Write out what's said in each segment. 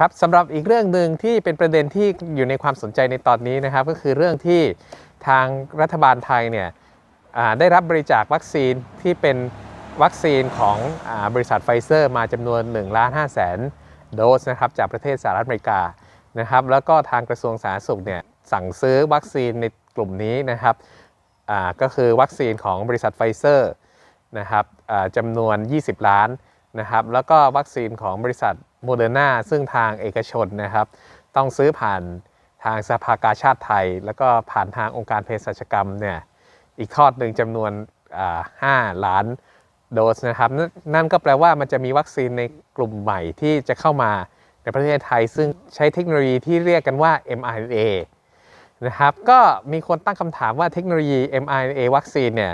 ครับสำหรับอีกเรื่องหนึ่งที่เป็นประเด็นที่อยู่ในความสนใจในตอนนี้นะครับ ก็คือเรื่องที่ทางรัฐบาลไทยเนี่ยได้รับบริจาควัคซีนที่เป็นวัคซีนของอบริษัทไฟเซอร์มาจำนวน1ล้าน5แสนโดสนะครับจากประเทศสหรัฐอเมริกานะครับ แล้วก็ทางกระทรวงสาธารณสุขเนี่ยสั่งซื้อวัคซีนในกลุ่มนี้นะครับก็คือวัคซีนของบริษัทไฟเซอร์นะครับจำนวน 20 ล้านนะครับ แล้วก็วัคซีนของบริษัท โมเดอร์นาซึ่งทางเอกชนนะครับ ต้องซื้อผ่านทางสภากาชาติไทย แล้วก็ผ่านทางองค์การเภสัชกรรมเนี่ยอีกทอดหนึ่งจำนวน 5 ล้านโดสนะครับนนั่นก็แปลว่ามันจะมีวัคซีนในกลุ่มใหม่ที่จะเข้ามาในประเทศไทย ซึ่งใช้เทคโนโลยีที่เรียกกันว่า mRNA นะครับก็มีคนตั้งคำถามว่าเทคโนโลยี mRNA วัคซีนเนี่ย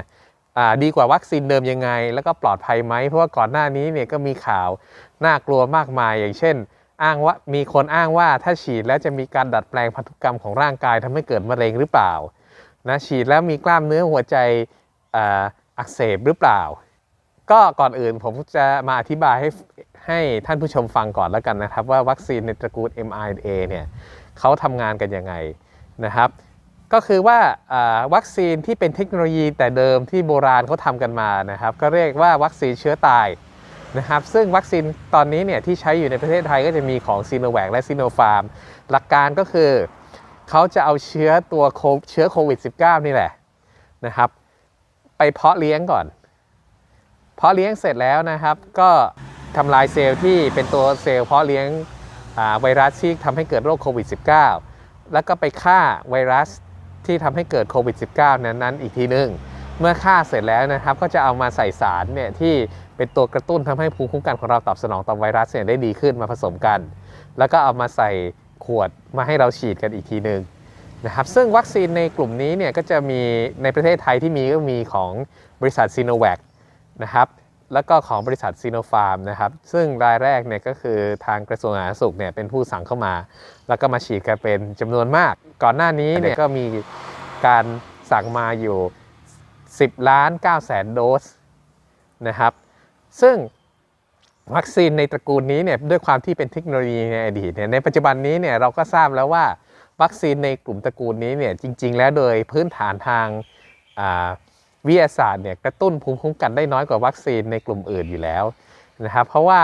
ดีกว่าวัคซีนเดิมยังไง แล้วก็ปลอดภัยไหมเพราะว่าก่อนหน้านี้เนี่ยก็มีข่าวน่ากลัวมากมายอย่างเช่น อ้างว่ามีคนอ้างว่าถ้าฉีดแล้วจะมีการดัดแปลงพันธุกรรมของร่างกายทำให้เกิดมะเร็งหรือเปล่านะฉีดแล้วมีกล้ามเนื้อหัวใจอ,อักเสบหรือเปล่า ก็ก่อนอื่นผมจะมาอธิบายให้ให้ท่านผู้ชมฟังก่อนแล้วกันนะครับ ว่าวัคซีนในตระกูล mRNA เนี่ยเขาทำงานกันยังไงนะครับ ก็คือว่าวัคซีนที่เป็นเทคโนโลยีแต่เดิมที่โบราณเขาทำกันมานะครับก็เรียกว่าวัคซีนเชื้อตายนะครับซึ่งวัคซีนตอนนี้เนี่ยที่ใช้อยู่ในประเทศไทยก็จะมีของซีโนแวคและซีโนฟาร์มหลักการก็คือเขาจะเอาเชื้อตัวเชื้อโควิด -19 นี่แหละนะครับ ไปเพาะเลี้ยงก่อน เพาะเลี้ยงเสร็จแล้วนะครับ ก็ทำลายเซลล์ที่เป็นตัวเซลล์เพาะเลี้ยงไวรัสที่ทำให้เกิดโรคโควิด -19 แล้วก็ไปฆ่าไวรัส ที่ทำให้เกิดโควิด -19 นั้นนั้นอีกทีนึง เมื่อฆ่าเสร็จแล้วนะครับ ก็จะเอามาใส่สารเนี่ยที่เป็นตัวกระตุ้นทำให้ภูมิคุ้มกันของเราตอบสนองต่อไวรัสเนี่ยได้ดีขึ้นมาผสมกัน แล้วก็เอามาใส่ขวดมาให้เราฉีดกันอีกทีนึงนะครับซึ่งวัคซีนในกลุ่มนี้เนี่ยก็จะมีในประเทศไทยที่มีก็มีของบริษัทซีโนแวคนะครับ แล้วก็ของบริษัทซีโนฟาร์มนะครับ ซึ่งรายแรกเนี่ยก็คือทางกระทรวงสาธารณสุขเนี่ยเป็นผู้สั่งเข้ามา แล้วก็มาฉีดกันเป็นจำนวนมาก ก่อนหน้านี้เนี่ยก็มีการสั่งมาอยู่ 10 ล้าน9แสนโดสนะครับ ซึ่งวัคซีนในตระกูลนี้เนี่ยด้วยความที่เป็นเทคโนโลยีในอดีตเนี่ยในปัจจุบันนี้เนี่ยเราก็ทราบแล้วว่าวัคซีนในกลุ่มตระกูลนี้เนี่ยจริง ๆ แล้วโดยพื้นฐานทางอ่า วิทยาศาสตร์เนี่ยกระตุ้นภูมิคุ้มกันได้น้อยกว่าวัคซีนในกลุ่มอื่นอยู่แล้วนะครับเพราะว่า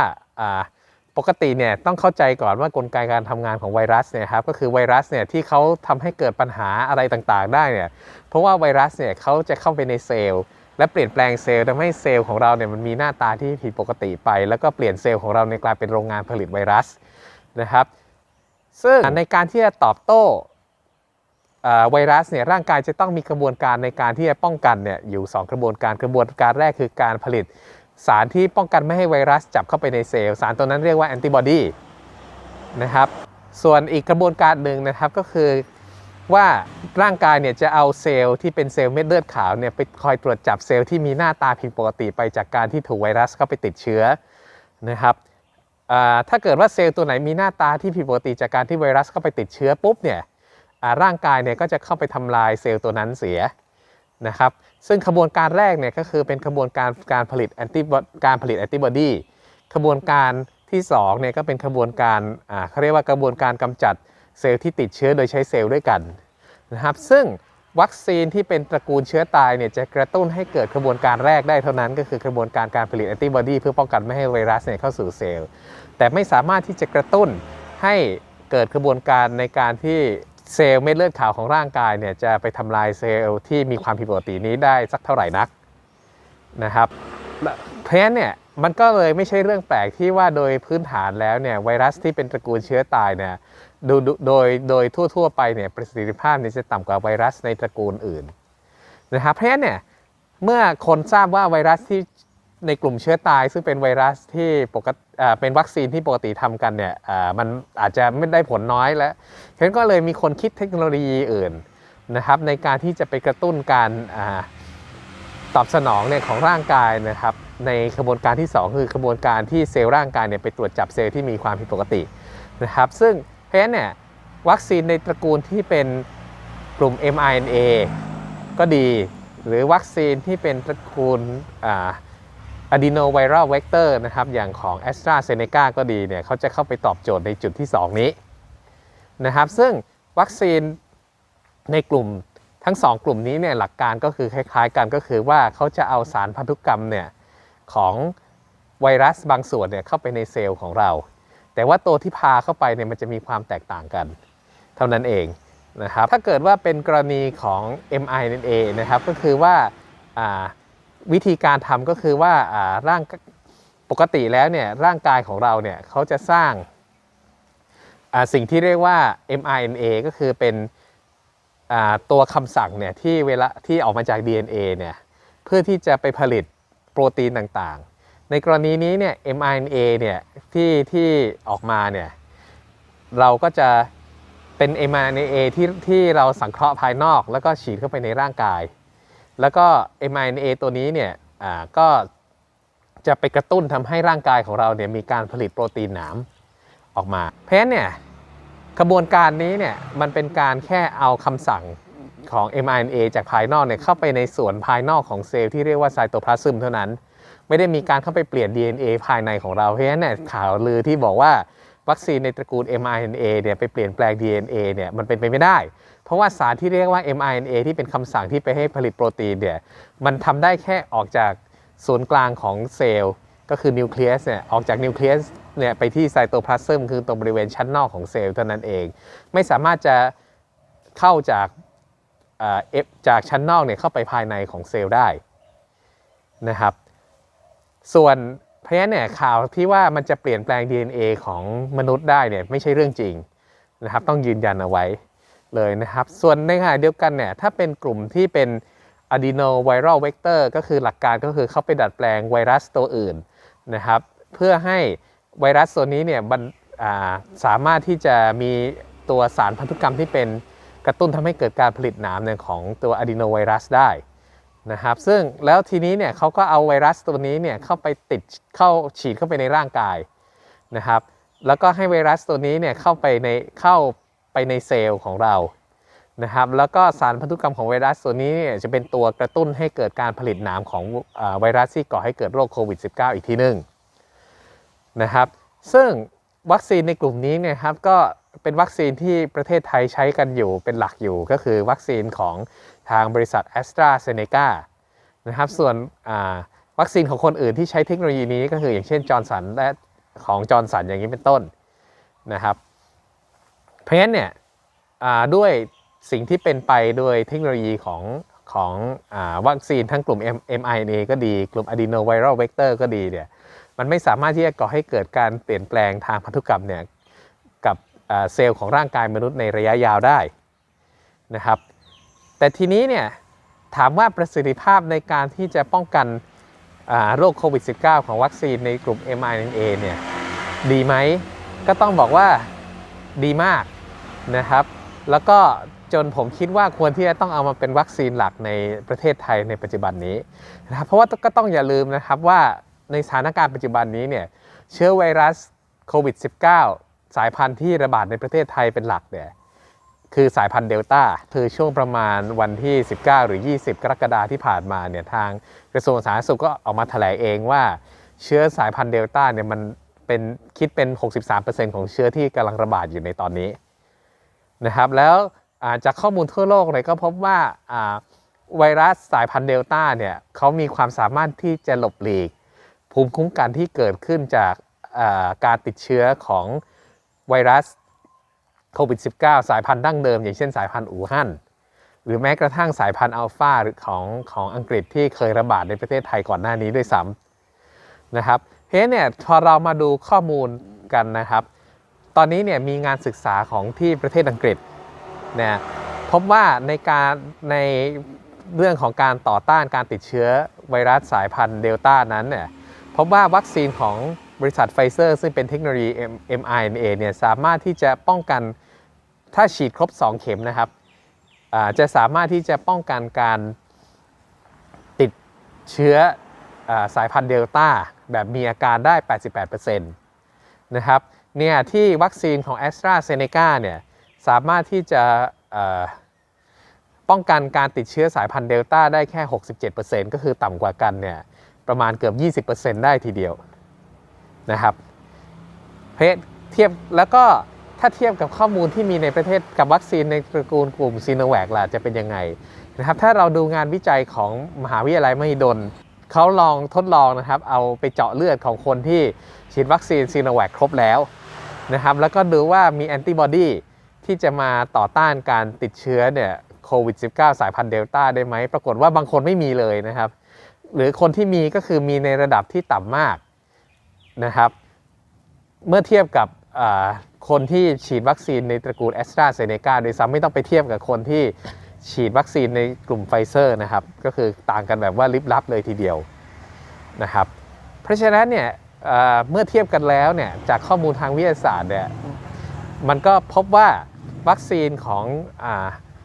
ปกติเนี่ยต้องเข้าใจก่อนว่ากลไกการทำงานของไวรัสเนี่ยครับก็คือไวรัสเนี่ยที่เขาทำให้เกิดปัญหาอะไรต่างๆ ได้เนี่ยเพราะว่าไวรัสเนี่ยเขาจะเข้าไปในเซลล์และเปลี่ยนแปลงเซลล์ทำให้เซลล์ของเราเนี่ยมันมีหน้าตาที่ผิดปกติไป แล้วก็เปลี่ยนเซลล์ของเราในกลายเป็นโรงงานผลิตไวรัสนะครับ ซึ่งในการที่จะตอบโต้ ไวรัสเนี่ยร่างกายจะต้องมีกระบวนการในการที่จะป้องกันเนี่ยอยู่ 2 กระบวนการกระบวนการแรกคือการผลิต สารที่ป้องกันไม่ให้ไวรัสจับเข้าไปในเซลล์สารตัวนั้นเรียกว่าแอนติบอดีนะครับส่วนอีกกระบวนการหนึ่งนะครับก็คือว่าร่างกายเนี่ยจะเอาเซลล์ที่เป็นเซลล์เม็ดเลือดขาวเนี่ยไปคอยตรวจจับเซลล์ที่มีหน้าตาผิดปกติไปจากการที่ถูกไวรัสเข้าไปติดเชื้อนะครับถ้าเกิดว่าเซลล์ตัวไหนมีหน้าตาที่ผิดปกติจากการที่ไวรัสเข้าไปติดเชื้อปุ๊บเนี่ย ร่างกายเนี่ยก็จะเข้าไปทำลายเซลล์ตัวนั้นเสียนะครับซึ่งขบวนการแรกเนี่ยก็คือเป็นขบวนการการผลิตแอนติการผลิตแอนติบอดีขบวนการที่2เนี่ยก็เป็นขบวนการอ่าเขาเรียกว่ากระบวนการกำจัดเซลล์ที่ติดเชื้อโดยใช้เซลล์ด้วยกันนะครับซึ่งวัคซีนที่เป็นตระกูลเชื้อตายเนี่ยจะกระตุ้นให้เกิดกระบวนการแรกได้เท่านั้น ก็คือกระบวนการการผลิตแอนติบอดีเพื่อป้องกันไม่ให้ไวรัสเนี่ยเข้าสู่เซลล์ แต่ไม่สามารถที่จะกระตุ้นให้เกิดกระบวนการในการที่ เซลล์เม็ดเลือดขาวของร่างกายเนี่ยจะไปทำลายเซลล์ที่มีความผิดปกตินี้ได้สักเท่าไหร่นักนะครับและเพราะฉะนั้นเนี่ยมันก็เลยไม่ใช่เรื่องแปลกที่ว่าโดยพื้นฐานแล้วเนี่ยไวรัสที่เป็นตระกูลเชื้อตายเนี่ยดูดูโดยโดยทั่ว ๆ ไปเนี่ยประสิทธิภาพเนี่ยจะต่ำกว่าไวรัสในตระกูลอื่นนะครับเพราะฉะนั้นเนี่ยเมื่อคนทราบว่าไวรัสที่ ในกลุ่มเชื้อตายซึ่งเป็นไวรัสที่ปกติเป็นวัคซีนที่ปกติทำกันเนี่ยมันอาจจะไม่ได้ผลน้อยแล้วฉะนั้นก็เลยมีคนคิดเทคโนโลยีอื่นนะครับในการที่จะไปกระตุ้นการอตอบสนองเนี่ยของร่างกายนะครับในกระบวนการที่ 2 คือกระบวนการที่เซลล์ร่างกายเนี่ยไปตรวจจับเซลล์ที่มีความผิดปกตินะครับซึ่งเพราะฉะนั้นเนี่ยวัคซีนในตระกูลที่เป็นกลุ่ม mRNA ก็ดี หรือวัคซีนที่เป็นตระกูลอ่า adenoviral vector นะครับ อย่างของ a s t r a z เซ e c a ก็ดีเนี่ยเขาจะเข้าไปตอบโจทย์ในจุดที่ 2 นี้นะครับ ซึ่งวัคซีนในกลุ่มทั้ง 2 กลุ่มนี้เนี่ยหลักการก็คือคล้าย ๆ กันก็คือว่าเขาจะเอาสารพันธุกรรมเนี่ยของไวรัสบางส่วนเนี่ยเข้าไปในเซลล์ของเรา แต่ว่าตัวที่พาเข้าไปเนี่ยมันจะมีความแตกต่างกัน เท่านั้นเองนะครับ ถ้าเกิดว่าเป็นกรณีของ mRNA นะครับ ก็คือว่าอ่า วิธีการทำก็คือว่าร่างปกติแล้วเนี่ยร่างกายของเราเนี่ยเขาจะสร้างสิ่งที่เรียกว่า mRNA ก็คือเป็นตัวคำสั่งเนี่ยที่เวลาที่ออกมาจาก DNA เนี่ยเพื่อที่จะไปผลิตโปรตีนต่างๆ ในกรณีนี้เนี่ย mRNA เนี่ยที่ที่ออกมาเนี่ยเราก็จะเป็น mRNA ที่ที่เราสังเคราะห์ภายนอก แล้วก็ฉีดเข้าไปในร่างกาย แล้วก็ mRNA ตัวนี้เนี่ยอ่าก็จะไปกระตุ้นทำให้ร่างกายของเราเนี่ยมีการผลิตโปรตีนหนามออกมา เพราะฉะนั้นเนี่ยกระบวนการนี้เนี่ยมันเป็นการแค่เอาคำสั่งของ mRNA จากภายนอกเนี่ยเข้าไปในส่วนภายนอกของเซลล์ที่เรียกว่าไซโตพลาซึมเท่านั้น ไม่ได้มีการเข้าไปเปลี่ยน DNA ภายในของเรา เพราะฉะนั้นเนี่ยข่าวลือที่บอกว่าวัคซีนในตระกูล mRNA เนี่ยไปเปลี่ยนแปลง DNA เนี่ยมันเป็นไปไม่ได้ เพราะว่าสารที่เรียกว่า mRNA ที่เป็นคำสั่งที่ไปให้ผลิตโปรตีนเนี่ยมันทำได้แค่ออกจากศูนย์กลางของเซลล์ก็คือนิวเคลียสเนี่ยออกจากนิวเคลียสเนี่ยไปที่ไซโตพลาซึมคือตรงบริเวณชั้นนอกของเซลล์เท่านั้นเอง ไม่สามารถจะเข้าจากเอฟจากชั้นนอกเนี่ยเข้าไปภายในของเซลล์ได้นะครับ ส่วนเพราะฉะนั้นเนี่ยข่าวที่ว่ามันจะเปลี่ยนแปลง DNA ของมนุษย์ได้เนี่ยไม่ใช่เรื่องจริงนะครับต้องยืนยันเอาไว้ เลยนะครับ ส่วนในขณะเดียวกันเนี่ยถ้าเป็นกลุ่มที่เป็น adenoviral vector ก็คือหลักการก็คือเขาไปดัดแปลงไวรัสตัวอื่นนะครับเพื่อให้ไวรัสตัวนี้เนี่ยาสามารถที่จะมีตัวสารพันธุกรรมที่เป็นกระตุ้นทำให้เกิดการผลิตหนามนของตัว adenovirus ได้นะครับซึ่งแล้วทีนี้เนี่ยเขาก็เอาไวรัสตัวนี้เนี่ยเข้าไปติดเข้าฉีดเข้าไปในร่างกายนะครับแล้วก็ให้ไวรัสตัวนี้เนี่ยเข้าไปในเข้า ในเซลล์ของเรานะครับแล้วก็สารพันธุกรรมของไวรัสตัวนี้เนี่ยจะเป็นตัวกระตุ้นให้เกิดการผลิตหนามของอไวรัสที่ก่อให้เกิดโรคโควิด -19 อีกทีหนึ่งนะครับซึ่งวัคซีนในกลุ่มนี้เนี่ยครับก็เป็นวัคซีนที่ประเทศไทยใช้กันอยู่เป็นหลักอยู่ก็คือวัคซีนของทางบริษัท a s t r a z เซ e c a นะครับส่วนวัคซีนของคนอื่นที่ใช้เทคโนโลยีนี้ก็คืออย่างเช่นจอร์นสันและของจอร์นสันอย่างนี้เป็นต้นนะครับ เพราะฉะนั้นเนี่ยด้วยสิ่งที่เป็นไปโดยเทคโนโลยีของของอวัคซีนทั้งกลุ่ม m RNA ก็ดี กลุ่ม adenoviral vector ก็ดีเนี่ยมันไม่สามารถที่จะก่อให้เกิดการเปลี่ยนแปลงทางพันธุกรรมเนี่ยกับเซลล์ของร่างกายมนุษย์ในระยะยาวได้นะครับ แต่ทีนี้เนี่ยถามว่าประสิทธิภาพในการที่จะป้องกันโรคโควิด -19 ของวัคซีนในกลุ่ม mRNA เนี่ยดีไหมก็ต้องบอกว่าดีมาก นะครับ แล้วก็จนผมคิดว่าควรที่จะต้องเอามาเป็นวัคซีนหลักในประเทศไทยในปัจจุบันนี้นะครับเพราะว่าก็ต้องอย่าลืมนะครับว่าในสถานการณ์ปัจจุบันนี้เนี่ยเชื้อไวรัสโควิด -19 สายพันธุ์ที่ระบาดในประเทศไทยเป็นหลักเนี่ยคือสายพันธุ์เดลต้าคือช่วงประมาณวันที่ 19 หรือ 20 กรกฎาที่ผ่านมาเนี่ยทางกระทรวงสาธารณสุขก็ออกมาแถลงเองว่า เชื้อสายพันธุ์เดลต้าเนี่ยมันเป็นคิดเป็น 63%ของเชื้อที่กำลังระบาดอยู่ในตอนนี้ นะครับแล้วจากข้อมูลทั่วโลกเนี่ยก็พบว่าไวรัสสายพันธุ์เดลต้าเนี่ยเขามีความสามารถที่จะหลบหลีก ภูมิคุ้มกันที่เกิดขึ้นจากการติดเชื้อของไวรัสโควิด -19 สายพันธุ์ดั้งเดิม อย่างเช่นสายพันธุ์อู่ฮั่นหรือแม้กระทั่งสายพันธุ์อัลฟาหรือของของอังกฤษที่เคยระบาดในประเทศไทยก่อนหน้านี้ด้วยซ้ำนะครับเพราะเนี่ยพอเรามาดูข้อมูลกันนะครับ ตอนนี้เนี่ยมีงานศึกษาของที่ประเทศอังกฤษเนี่ยพบว่าในการในเรื่องของการต่อต้านการติดเชื้อไวรัสสายพันธุ์เดลต้านั้นเนี่ยพบว่าวัคซีนของบริษัทไฟเซอร์ ซึ่งเป็นเทคโนโลยี M- mRNA เนี่ยสามารถที่จะป้องกันถ้าฉีดครบ 2 เข็มนะครับจะสามารถที่จะป้องกันการติดเชื้ออสายพันธุ์เดลต้าแบบมีอาการได้ 88%นะครับ เนี่ยที่วัคซีนของ a s t r a z เซ e c a เนี่ยสามารถที่จะป้องกันการติดเชื้อสายพันธุ์เดลต้าได้แค่ 67%ก็คือต่ำกว่ากันเนี่ยประมาณเกือบ 20%ได้ทีเดียวนะครับเพเทียบแล้วก็ถ้าเทียบกับข้อมูลที่มีในประเทศกับวัคซีนในตระกูลกลุ่มซีโนแวคล่ะจะเป็นยังไงนะครับถ้าเราดูงานวิจัยของมหาวิทยาลัยมหิดล เขาลองทดลองนะครับ เอาไปเจาะเลือดของคนที่ฉีดวัคซีนซีโนแวคครบแล้วนะครับ แล้วก็ดูว่ามีแอนติบอดีที่จะมาต่อต้านการติดเชื้อเนี่ยโควิด -19 สายพันธุ์เดลต้าได้ไหม ปรากฏว่าบางคนไม่มีเลยนะครับ หรือคนที่มีก็คือมีในระดับที่ต่ำมากนะครับ เมื่อเทียบกับคนที่ฉีดวัคซีนในตระกูลแอสตราเซเนกาโดยซ้ำไม่ต้องไปเทียบกับคนที่ ฉีดวัคซีนในกลุ่มไฟเซอร์นะครับ ก็คือต่างกันแบบว่าลิบลับเลยทีเดียวนะครับ เพราะฉะนั้นเนี่ยเเมื่อเทียบกันแล้วเนี่ยจากข้อมูลทางวิทยาศาสตร์เนี่ยมันก็พบว่าวัคซีนของอ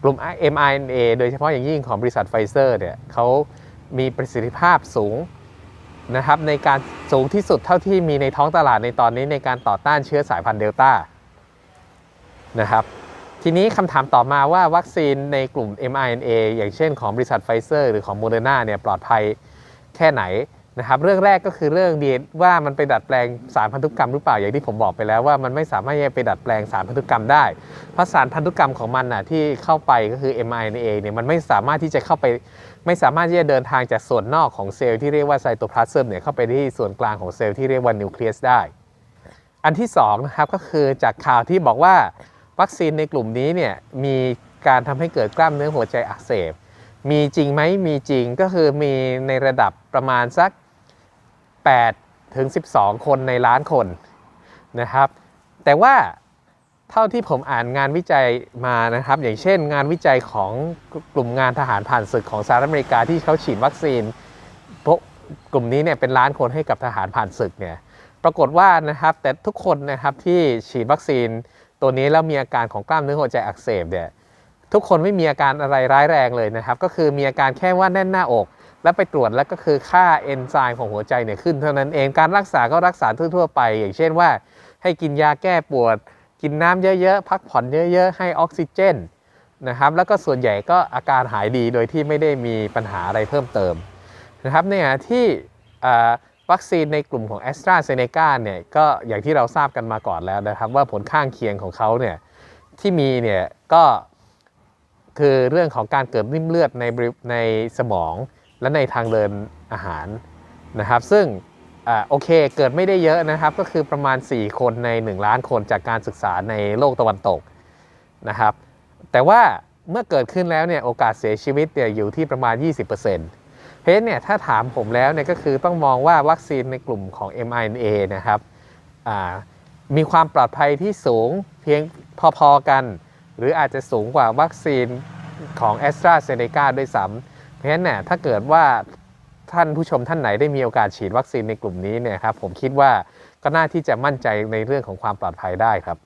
กลุ่ม mRNA โดยเฉพาะอย่างยิ่งของบริษัทไฟเซอร์เนี่ยเขามีประสิทธิภาพสูงนะครับในการสูงที่สุดเท่าที่มีในท้องตลาดในตอนนี้ในการต่อต้านเชื้อสายพันธุ์เดลต้านะครับ ทีนี้คำถามต่อมาว่าวัคซีนในกลุ่ม mRNA อย่างเช่นของบริษัทไฟเซอร์หรือของโมเดอร์นาเนี่ยปลอดภัยแค่ไหนนะครับเรื่องแรกก็คือเรื่องดีว่ามันไปดัดแปลงสารพันธุกรรมหรือเปล่าอย่างที่ผมบอกไปแล้วว่ามันไม่สามารถจะไปดัดแปลงสารพันธุกรรมได้ เพราะสารพันธุกรรมของมันน่ะที่เข้าไปก็คือ mRNA เนี่ยมันไม่สามารถที่จะเข้าไป ไม่สามารถที่จะเดินทางจากส่วนนอกของเซลล์ที่เรียกว่าไซโตพลาสมเนี่ยเข้าไปที่ส่วนกลางของเซลล์ที่เรียกว่านิวเคลียสได้ อันที่2นะครับก็คือจากข่าวที่บอกว่า วัคซีนในกลุ่มนี้เนี่ยมีการทำให้เกิดกล้ามเนื้อหัวใจอักเสบ มีจริงไหมมีจริงก็คือมีในระดับประมาณสัก 8 ถึง 12 คนในล้านคนนะครับ แต่ว่าเท่าที่ผมอ่านงานวิจัยมานะครับ อย่างเช่นงานวิจัยของกลุ่มงานทหารผ่านศึกของสหรัฐอเมริกาที่เขาฉีดวัคซีนพวกกลุ่มนี้เนี่ยเป็นล้านคนให้กับทหารผ่านศึกเนี่ยปรากฏว่านะครับแต่ทุกคนนะครับที่ฉีดวัคซีน ตัวนี้แล้วมีอาการของกล้ามเนื้อหัวใจอักเสบเนี่ยทุกคนไม่มีอาการอะไรร้ายแรงเลยนะครับ ก็คือมีอาการแค่ว่าแน่นหน้าอก แล้วไปตรวจแล้วก็คือค่าเอนไซม์ของหัวใจเนี่ยขึ้นเท่านั้นเองการรักษาก็รักษาทั่วๆไป อย่างเช่นว่า ให้กินยาแก้ปวด กินน้ำเยอะๆ พักผ่อนเยอะๆ ให้ออกซิเจนนะครับแล้วก็ส่วนใหญ่ก็อาการหายดีโดยที่ไม่ได้มีปัญหาอะไรเพิ่มเติมนะครับในขณะที่ วัคซีนในกลุ่มของ a s t r a z เซ e c a เนี่ยก็อย่างที่เราทราบกันมาก่อนแล้วนะครับ ว่าผลข้างเคียงของเขาเนี่ยที่มีเนี่ยก็คือเรื่องของการเกิดริ่มเลือดในในสมองและในทางเดินอาหารนะครับ ซึ่งอโอเคเกิดไม่ได้เยอะนะครับ ก็คือประมาณ 4 คนใน 1 ล้านคนจากการศึกษาในโลกตะวันตกนะครับ แต่ว่าเมื่อเกิดขึ้นแล้วเนี่ยโอกาสเสียชีวิตเนี่ยอยู่ที่ประมาณ 20% เพราะฉะนั้นเนี่ยถ้าถามผมแล้วเนี่ยก็คือต้องมองว่าวัคซีนในกลุ่มของ mRNA นะครับมีความปลอดภัยที่สูงเพียงพอๆกัน หรืออาจจะสูงกว่าวัคซีนของ a s t r a z เซ e c a ด้วยซ้ำเพราะฉะนั้นเนี่ยถ้าเกิดว่าท่านผู้ชมท่านไหนได้มีโอกาสฉีดวัคซีนในกลุ่มนี้เนี่ยครับผมคิดว่าก็น่าที่จะมั่นใจในเรื่องของความปลอดภัยได้ครับ